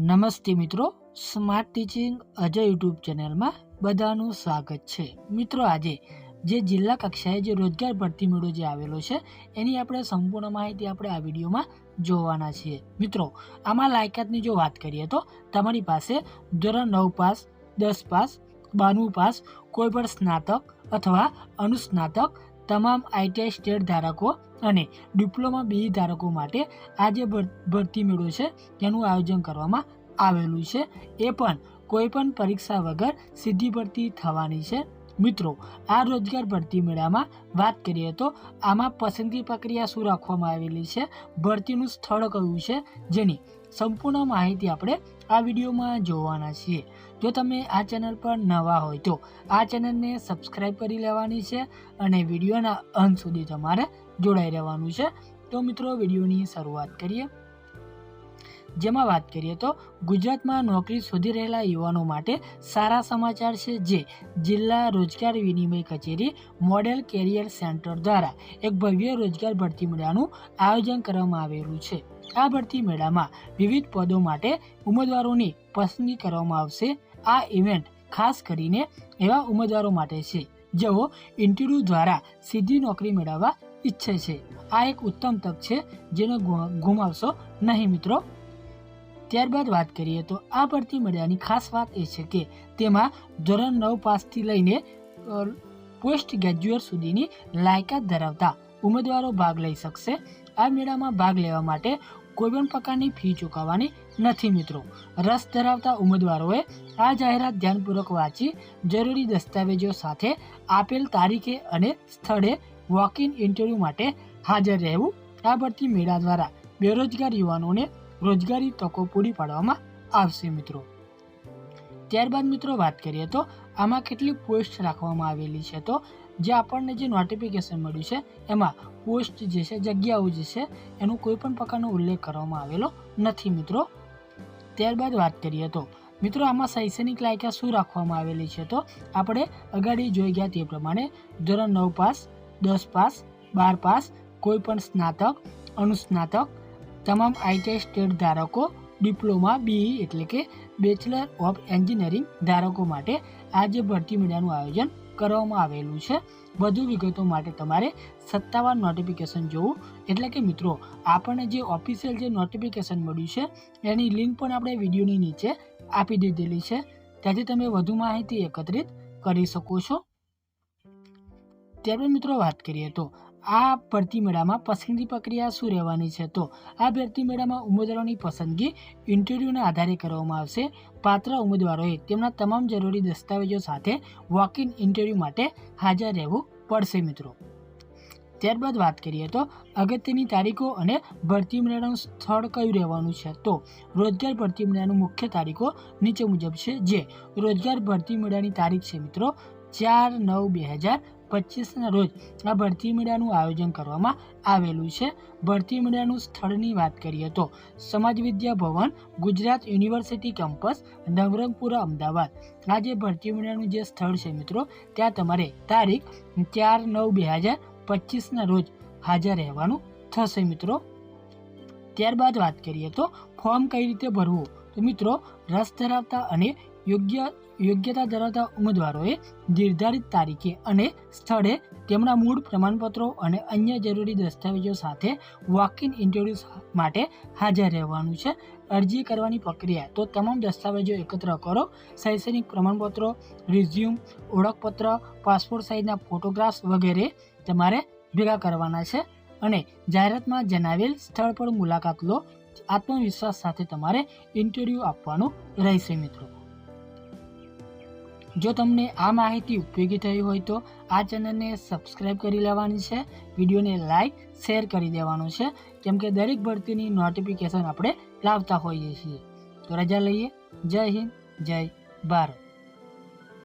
નમસ્તે મિત્રો smart teaching Ajay YouTube ચેનલમાં બધાનું સ્વાગત છે. મિત્રો, આજે જે જિલ્લા કક્ષાએ જે રોજગાર ભરતી મેળો જે આવેલો છે, એની આપણે સંપૂર્ણ માહિતી આપણે આ વિડીયોમાં જોવાના છીએ. મિત્રો, આમાં લાયકાતની જો વાત કરીએ તો તમારી પાસે ધોરણ નવ પાસ, દસ પાસ, બારમું પાસ કોઈ પણ સ્નાતક અથવા અનુસ્નાતક તમામ આઈટીઆઈ સ્ટેટ ધારકો અને ડિપ્લોમા બી ધારકો માટે આ જે ભર- ભરતી મેળો છે. તેનું આયોજન કરવામાં આવેલું છે. એ પણ કોઈપણ પરીક્ષા વગર સીધી ભરતી થવાની છે. મિત્રો, આ રોજગાર ભરતી મેળામાં વાત કરીએ તો આમાં પસંદગી પ્રક્રિયા શું રાખવામાં આવેલી છે, ભરતીનું સ્થળ કયું છે, જેની સંપૂર્ણ માહિતી આપણે આ વિડીયોમાં જોવાના છીએ. જો તમે આ ચેનલ પર નવા હોય તો આ ચેનલને સબસ્ક્રાઈબ કરી લેવાની છે અને વિડીયોના અંત સુધી તમારે જોડાઈ રહેવાનું છે. તો મિત્રો, વિડીયોની શરૂઆત કરીએ. જેમાં વાત કરીએ તો ગુજરાતમાં નોકરી શોધી રહેલા યુવાનો માટે સારા સમાચાર છે જે જિલ્લા રોજગાર વિનિમય કચેરી મોડેલ કેરિયર સેન્ટર દ્વારા એક ભવ્ય રોજગાર ભરતી મેળાનું આયોજન કરવામાં આવેલું છે. આ ભરતી મેળામાં વિવિધ પદો માટે ઉમેદવારોની પસંદગી કરવામાં આવશે. આ ઇવેન્ટ ખાસ કરીને એવા ઉમેદવારો માટે છે જેઓ ઇન્ટરવ્યૂ દ્વારા સીધી નોકરી મેળવવા ઈચ્છે છે. આ એક ઉત્તમ તક છે જેને ગુમાવશો નહીં મિત્રો. ત્યારબાદ વાત કરીએ તો આ ભરતી મેળાની ખાસ વાત એ છે કે તેમાં ધોરણ નવ પાસથી લઈને પોસ્ટ ગ્રેજ્યુએટ સુધીની લાયકાત ધરાવતા ઉમેદવારો ભાગ લઈ શકશે. આ મેળામાં ભાગ લેવા માટે કોઈ પણ પ્રકારની ફી ચૂકવવાની નથી મિત્રો. રસ ધરાવતા ઉમેદવારોએ આ જાહેરાત ધ્યાનપૂર્વક વાંચી, જરૂરી દસ્તાવેજો સાથે આપેલ તારીખે અને સ્થળે વોક ઇન ઇન્ટરવ્યૂ માટે હાજર રહેવું. આ ભરતી મેળા દ્વારા બેરોજગાર યુવાનોને રોજગારી તકો પૂરી પાડવામાં આવશે મિત્રો. ત્યારબાદ મિત્રો વાત કરીએ તો આમાં કેટલી પોસ્ટ રાખવામાં આવેલી છે તો જે આપણને જે નોટિફિકેશન મળ્યું છે એમાં પોસ્ટ જે છે, જગ્યાઓ જે છે એનો કોઈ પણ પ્રકારનો ઉલ્લેખ કરવામાં આવેલો નથી મિત્રો. ત્યારબાદ વાત કરીએ તો મિત્રો આમાં શૈક્ષણિક લાયકાત શું રાખવામાં આવેલી છે તો આપણે અગાડી જોઈ ગયા તે પ્રમાણે ધોરણ નવ પાસ દસ પાસ બાર પાસ કોઈ પણ સ્નાતક, અનુસ્નાતક તમામ આઈટીઆઈ સ્ટેટ ધારકો, ડિપ્લોમા બીઈ એટલે કે બેચલર ઓફ એન્જિનિયરિંગ ધારકો માટે આજે ભરતી મેળાનું આયોજન કરવામાં આવેલું છે. વધુ વિગતો માટે તમારે સત્તાવાર નોટિફિકેશન જોવું. એટલે કે મિત્રો, આપણને જે ઓફિશિયલ જે નોટિફિકેશન મળ્યું છે, એની લિંક પણ આપણે વિડીયોની નીચે આપી દીધેલી છે. ત્યાંથી તમે વધુ માહિતી એકત્રિત કરી શકો છો. ત્યારબાદ મિત્રો વાત કરીએ તો આ ભરતી મેળામાં પસંદગી પ્રક્રિયા શું રહેવાની છે? તો આ ભરતી મેળામાં ઉમેદવારોની પસંદગી ઇન્ટરવ્યૂના આધારે કરવામાં આવશે. પાત્ર ઉમેદવારોએ તેમના તમામ જરૂરી દસ્તાવેજો સાથે વોક ઇન ઇન્ટરવ્યૂ માટે હાજર રહેવું પડશે, મિત્રો. ત્યારબાદ વાત કરીએ તો અગત્યની તારીખો અને ભરતી મેળાનું સ્થળ કયું રહેવાનું છે? તો રોજગાર ભરતી મેળાનું મુખ્ય તારીખો નીચે મુજબ છે. જે રોજગાર ભરતી મેળાની તારીખ છે, મિત્રો, ચાર નવ બે હજાર પચીસના રોજ આ ભરતી મેળાનું આયોજન કરવામાં આવેલું છે. ભરતી મેળાનું સ્થળની વાત કરીએ તો સમાજ વિદ્યા ભવન, ગુજરાત યુનિવર્સિટી કેમ્પસ, નવરંગપુરા અમદાવાદ. આ જે ભરતી મેળાનું જે સ્થળ છે મિત્રો, ત્યાં તમારે તારીખ ચાર નવ બે હજાર પચીસના રોજ હાજર રહેવાનું થશે મિત્રો. ત્યારબાદ વાત કરીએ તો ફોર્મ કઈ રીતે ભરવું? તો મિત્રો, રસ ધરાવતા અને યોગ્ય, યોગ્યતા ધરાવતા ઉમેદવારોએ નિર્ધારિત તારીખે અને સ્થળે તેમના મૂળ પ્રમાણપત્રો અને અન્ય જરૂરી દસ્તાવેજો સાથે વોક ઇન ઇન્ટરવ્યૂ માટે હાજર રહેવાનું છે. અરજી કરવાની પ્રક્રિયા, તો તમામ દસ્તાવેજો એકત્ર કરો. શૈક્ષણિક પ્રમાણપત્રો રિઝ્યુમ ઓળખપત્ર પાસપોર્ટ સાઇઝના ફોટોગ્રાફ્સ વગેરે તમારે ભેગા કરવાના છે. અને જાહેરાતમાં જણાવેલ સ્થળ પર મુલાકાત લો. આત્મવિશ્વાસ સાથે તમારે ઇન્ટરવ્યૂ આપવાનું રહેશે મિત્રો. જો તમને આ માહિતી ઉપયોગી થઈ હોય તો આ ચેનલને સબસ્ક્રાઈબ કરી લેવાની છે, વિડીયોને લાઈક શેર કરી દેવાનું છે, કેમ કે દરેક ભરતીની નોટિફિકેશન આપણે લાવતા હોઈએ છીએ. તો રજા લઈએ. જય હિન્દ, જય ભારત.